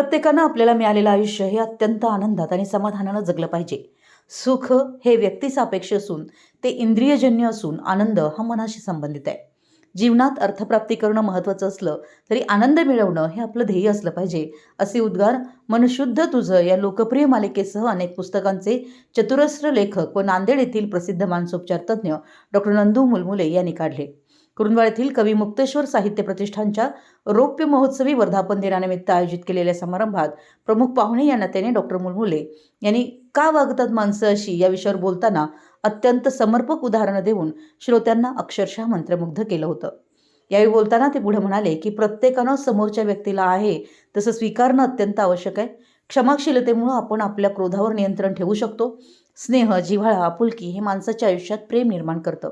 प्रत्येकानं आपल्याला मिळालेलं आयुष्य हे अत्यंत आनंदात आणि समाधानानं जगलं पाहिजे. सुख हे व्यक्तिसापेक्ष असून ते इंद्रियजन्य असून आनंद हा मनाशी संबंधित आहे. जीवनात अर्थप्राप्ती करणं महत्त्वाचं असलं तरी आनंद मिळवणं हे आपलं ध्येय असलं पाहिजे असे उद्गार मनशुद्ध तुझं या लोकप्रिय मालिकेसह अनेक पुस्तकांचे चतुरस्र लेखक व नांदेड येथील प्रसिद्ध मानसोपचार तज्ज्ञ डॉक्टर नंदू मुलमुले यांनी काढले. कुरुंदवाड येथील कवी मुक्तेश्वर साहित्य प्रतिष्ठानच्या रौप्य महोत्सवी वर्धापन दिनानिमित्त आयोजित केलेल्या समारंभात प्रमुख पाहुणे या नात्याने डॉक्टर मुलमुले यांनी का वागतात माणसं अशी या विषयावर बोलताना अत्यंत समर्पक उदाहरणं देऊन श्रोत्यांना अक्षरशः मंत्रमुग्ध केलं होतं. यावेळी बोलताना ते पुढे म्हणाले की प्रत्येकानं समोरच्या व्यक्तीला आहे तसं स्वीकारणं अत्यंत आवश्यक आहे. क्षमाशीलतेमुळं आपण आपल्या क्रोधावर नियंत्रण ठेवू शकतो. स्नेह जिव्हाळा आपुलकी हे माणसाच्या आयुष्यात प्रेम निर्माण करतं.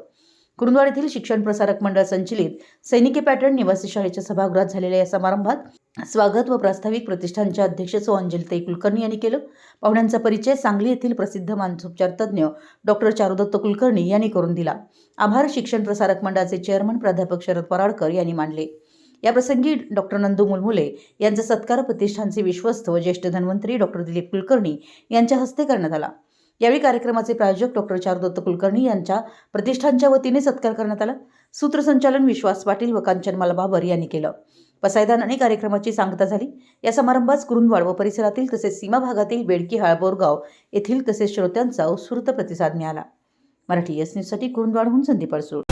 कुरुंदवाड येथील शिक्षण प्रसारक मंडळ संचलित सैनिकी पॅटर्न निवासी शाळेच्या सभागृहात झालेल्या या समारंभात स्वागत व प्रास्ताविक प्रतिष्ठानच्या अध्यक्ष सो अंजलीताई कुलकर्णी यांनी केलं. पाहुण्यांचा परिचय सांगली येथील प्रसिद्ध मानसोपचार तज्ज्ञ डॉक्टर चारुदत्त कुलकर्णी यांनी करून दिला. आभार शिक्षण प्रसारक मंडळाचे चेअरमन प्राध्यापक शरद पराडकर यांनी मानले. याप्रसंगी डॉक्टर नंदू मुलमुले यांचा सत्कार प्रतिष्ठानचे विश्वस्त व ज्येष्ठ धन्वंतरी डॉक्टर दिलीप कुलकर्णी यांच्या हस्ते करण्यात आला. यावेळी कार्यक्रमाचे प्रायोजक डॉक्टर चारुदत्त कुलकर्णी यांच्या प्रतिष्ठानच्या वतीने सत्कार करण्यात आला. सूत्रसंचालन विश्वास पाटील व कांचनमाला बाबर यांनी केलं. पसायदान आणि कार्यक्रमाची सांगता झाली. या समारंभात कुरुंदवाड व परिसरातील तसेच सीमा भागातील बेडकी हाळबोरगाव येथील तसेच श्रोत्यांचा उत्स्फूर्त प्रतिसाद मिळाला. मराठी एस न्यूजसाठी कुरुंदवाडहून संदीप अडसूळ.